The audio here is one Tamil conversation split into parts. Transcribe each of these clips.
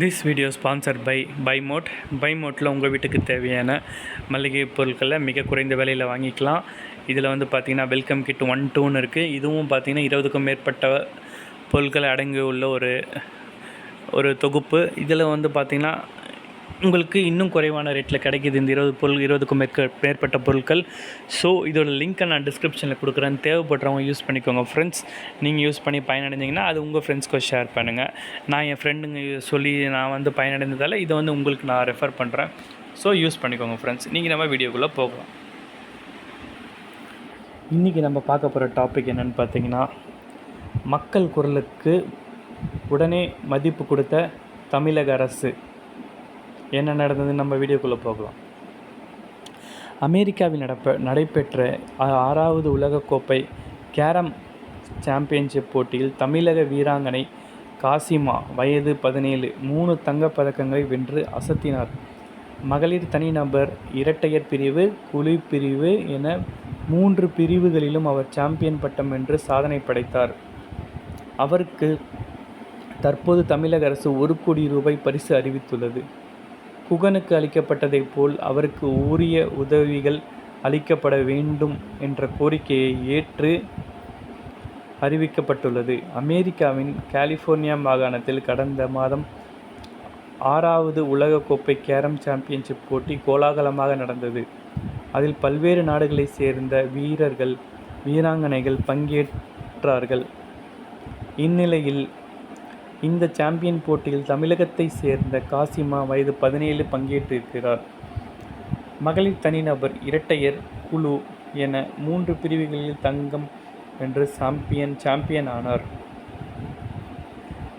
This video sponsor by by mode by மோட்டில் உங்கள் வீட்டுக்கு தேவையான மளிகை பொருட்களை மிக குறைந்த விலையில் வாங்கிக்கலாம். இதில் வந்து பார்த்திங்கன்னா வெல்கம் கிட் ஒன் டூன்னு இருக்குது இதுவும் பார்த்திங்கன்னா இருபதுக்கும் மேற்பட்ட பொருட்களை அடங்கி உள்ள ஒரு ஒரு தொகுப்பு. இதில் வந்து பார்த்திங்கன்னா உங்களுக்கு இன்னும் குறைவான ரேட்டில் கிடைக்கிது. இந்த இருபது பொருள் இருபதுக்கும் மேற்க மேற்பட்ட பொருட்கள். ஸோ இதோட லிங்க்கை நான் டிஸ்கிரிப்ஷனில் கொடுக்குறேன். தேவைப்படுறவங்க யூஸ் பண்ணிக்கோங்க ஃப்ரெண்ட்ஸ் நீங்கள் யூஸ் பண்ணி பயனடைஞ்சிங்கன்னா அது உங்கள் ஃப்ரெண்ட்ஸ்க்கு ஷேர் பண்ணுங்கள் நான் என் ஃப்ரெண்டுங்க சொல்லி நான் வந்து பயனடைந்ததால் இதை வந்து உங்களுக்கு நான் ரெஃபர் பண்ணுறேன் ஸோ யூஸ் பண்ணிக்கோங்க ஃப்ரெண்ட்ஸ் நீங்கள் நம்ம வீடியோக்குள்ளே போகலாம். இன்றைக்கி நம்ம பார்க்க போகிற டாபிக் என்னென்னு பார்த்தீங்கன்னா மக்கள் குரலுக்கு உடனே மதிப்பு கொடுத்த தமிழக அரசு. என்ன நடந்ததுன்னு நம்ம வீடியோக்குள்ளே போகலாம். அமெரிக்காவில் நடப்ப நடைபெற்ற ஆறாவது உலகக்கோப்பை கேரம் சாம்பியன்ஷிப் போட்டியில் தமிழக வீராங்கனை காசிமா வயது பதினேழு மூணு தங்கப் பதக்கங்களை வென்று அசத்தினார். மகளிர் தனிநபர் இரட்டையர் பிரிவு குழு பிரிவு என மூன்று பிரிவுகளிலும் அவர் சாம்பியன் பட்டம் வென்று சாதனை படைத்தார். அவருக்கு தற்போது தமிழக அரசு ஒரு கோடி ரூபாய் பரிசு அறிவித்துள்ளது. குகனுக்கு அளிக்கப்பட்டதைப் போல் அவருக்கு உரிய உதவிகள் அளிக்கப்பட வேண்டும் என்ற கோரிக்கையை ஏற்று அறிவிக்கப்பட்டுள்ளது. அமெரிக்காவின் கலிஃபோர்னியா மாகாணத்தில் கடந்த மாதம் ஆறாவது உலகக்கோப்பை கேரம் சாம்பியன்ஷிப் போட்டி கோலாகலமாக நடந்தது. அதில் பல்வேறு நாடுகளைச் சேர்ந்த வீரர்கள் வீராங்கனைகள் பங்கேற்றார்கள். இந்நிலையில் இந்த சாம்பியன் போட்டியில் தமிழகத்தை சேர்ந்த காசிமா வயது பதினேழு பங்கேற்றிருக்கிறார். மகளிர் தனிநபர் இரட்டையர் குழு என மூன்று பிரிவுகளில் தங்கம் வென்று சாம்பியன் சாம்பியன் ஆனார்.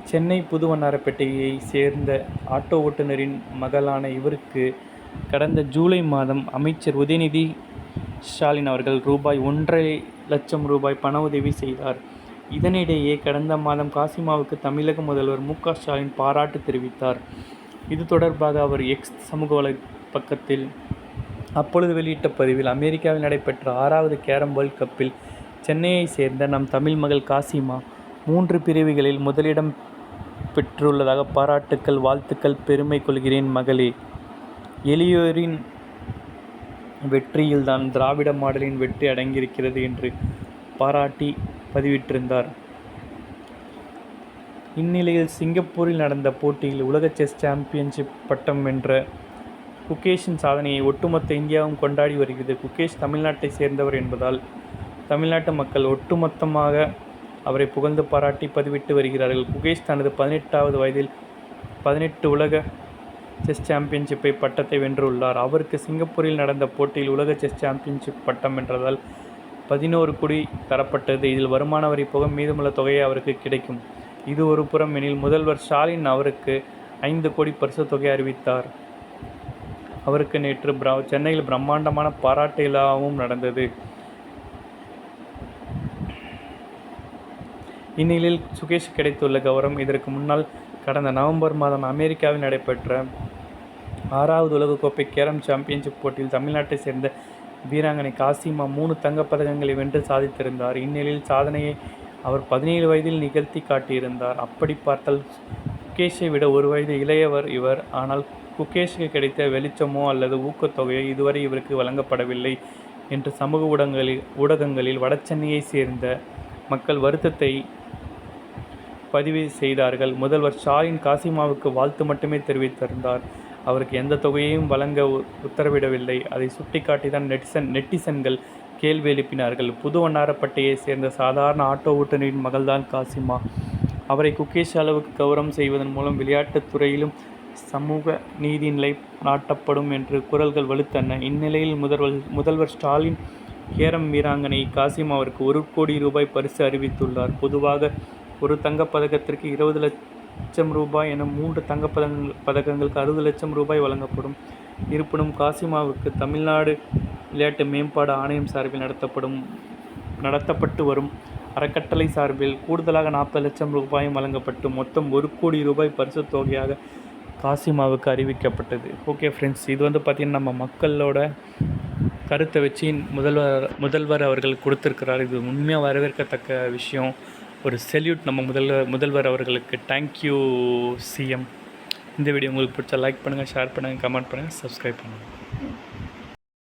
சென்னை புதுவண்ணாரப்பேட்டையை சேர்ந்த ஆட்டோ ஓட்டுநரின் மகளான இவருக்கு கடந்த ஜூலை மாதம் அமைச்சர் உதயநிதி ஸ்டாலின் அவர்கள் ரூபாய் ஒன்றரை லட்சம் ரூபாய் பண உதவி செய்தார். இதனிடையே கடந்த மாதம் காசிமாவுக்கு தமிழக முதல்வர் மு க ஸ்டாலின் பாராட்டு தெரிவித்தார். இது தொடர்பாக அவர் எக்ஸ் சமூக வலை பக்கத்தில் அப்பொழுது வெளியிட்ட பதிவில் அமெரிக்காவில் நடைபெற்ற ஆறாவது கேரம் வேர்ல்ட் கப்பில் சென்னையை சேர்ந்த நம் தமிழ் மகள் காசிமா மூன்று பிரிவுகளில் முதலிடம் பெற்றுள்ளதாக பாராட்டுக்கள் வாழ்த்துக்கள் பெருமை கொள்கிறேன் மகளே. எளியோரின் வெற்றியில்தான் திராவிட மாடலின் வெற்றி அடங்கியிருக்கிறது என்று பாராட்டி பதிவிட்டிருந்தார். இந்நிலையில் சிங்கப்பூரில் நடந்த போட்டியில் உலக செஸ் சாம்பியன்ஷிப் பட்டம் வென்ற குகேஷின் சாதனையை ஒட்டுமொத்த இந்தியாவும் கொண்டாடி வருகிறது. குகேஷ் தமிழ்நாட்டை சேர்ந்தவர் என்பதால் தமிழ்நாட்டு மக்கள் ஒட்டுமொத்தமாக அவரை புகழ்ந்து பாராட்டி பதிவிட்டு வருகிறார்கள். குகேஷ் தனது பதினெட்டாவது வயதில் பதினெட்டு உலக செஸ் சாம்பியன்ஷிப்பை பட்டத்தை வென்றுள்ளார். அவருக்கு சிங்கப்பூரில் நடந்த போட்டியில் உலக செஸ் சாம்பியன்ஷிப் பட்டம் வென்றதால் பதினோரு கோடி தரப்பட்டது. இதில் வருமான வரி போக மீதமுள்ள தொகையை அவருக்கு கிடைக்கும். இது ஒரு புறம் எனில் முதல்வர் ஸ்டாலின் அவருக்கு ஐந்து கோடி பரிசு தொகை அறிவித்தார். அவருக்கு நேற்று பிரா சென்னையில் பிரம்மாண்டமான பாராட்டு விழாவும் நடந்தது. இந்நிலையில் சுகேஷ் கிடைத்துள்ள கௌரவம் இதற்கு முன்னால் கடந்த நவம்பர் மாதம் அமெரிக்காவில் நடைபெற்ற ஆறாவது உலகக்கோப்பை கேரம் சாம்பியன்ஷிப் போட்டியில் தமிழ்நாட்டை சேர்ந்த வீராங்கனை காசிமா மூணு தங்கப்பதக்கங்களை வென்று சாதித்திருந்தார். இந்நிலையில் சாதனையை அவர் பதினேழு வயதில் நிகழ்த்தி காட்டியிருந்தார். அப்படி பார்த்தால் குகேஷை விட ஒரு வயது இளையவர் இவர். ஆனால் குகேஷுக்கு கிடைத்த வெளிச்சமோ அல்லது ஊக்கத்தொகையோ இதுவரை இவருக்கு வழங்கப்படவில்லை என்று சமூக ஊடகங்களில் ஊடகங்களில் வடசென்னையை சேர்ந்த மக்கள் வருத்தத்தை பதிவு செய்தார்கள். முதல்வர் ஷாலின் காசிமாவுக்கு வாழ்த்து மட்டுமே தெரிவித்திருந்தார். அவருக்கு எந்த தொகையையும் வழங்க உ- உத்தரவிடவில்லை. அதை சுட்டிக்காட்டிதான் நெட்டிசன் நெட்டிசன்கள் கேள்வி எழுப்பினார்கள். புது வண்ணாரப்பட்டையை சேர்ந்த சாதாரண ஆட்டோ ஓட்டுநரின் மகள்தான் காசிமா. அவரை குகேஷ் அளவுக்கு கௌரவம் செய்வதன் மூலம் விளையாட்டுத் துறையிலும் சமூக நீதி நிலை நாட்டப்படும் என்று குரல்கள் வலுத்தன. இந்நிலையில் முதல்வர் முதல்வர் ஸ்டாலின் கேரம் வீராங்கனை காசிமாவிற்கு ஒரு கோடி ரூபாய் பரிசு அறிவித்துள்ளார். பொதுவாக ஒரு தங்கப் பதக்கத்திற்கு இருபது லட்சம் லட்சம் ரூபாய் என மூன்று தங்க பதக்கங்களுக்கு அறுபது லட்சம் ரூபாய் வழங்கப்படும். இருப்பினும் காசிமாவுக்கு தமிழ்நாடு விளையாட்டு மேம்பாடு ஆணையம் சார்பில் நடத்தப்படும் நடத்தப்பட்டு வரும் அறக்கட்டளை சார்பில் கூடுதலாக நாற்பது லட்சம் ரூபாயும் வழங்கப்பட்டு மொத்தம் ஒரு கோடி ரூபாய் பரிசு தொகையாக காசிமாவுக்கு அறிவிக்கப்பட்டது. ஓகே ஃப்ரெண்ட்ஸ் இது வந்து பார்த்திங்கன்னா நம்ம மக்களோட கருத்தை வச்சு முதல்வர் முதல்வர் அவர்கள் கொடுத்துருக்கிறார். இது உண்மையாக வரவேற்கத்தக்க விஷயம். ஒரு செல்யூட் நம்ம முதல்ல முதல்வர் அவர்களுக்கு. தேங்க்யூ சிஎம் இந்த வீடியோ உங்களுக்கு பிடிச்சா லைக் பண்ணுங்கள் ஷேர் பண்ணுங்கள் கமெண்ட் பண்ணுங்கள் சப்ஸ்கிரைப் பண்ணுங்கள்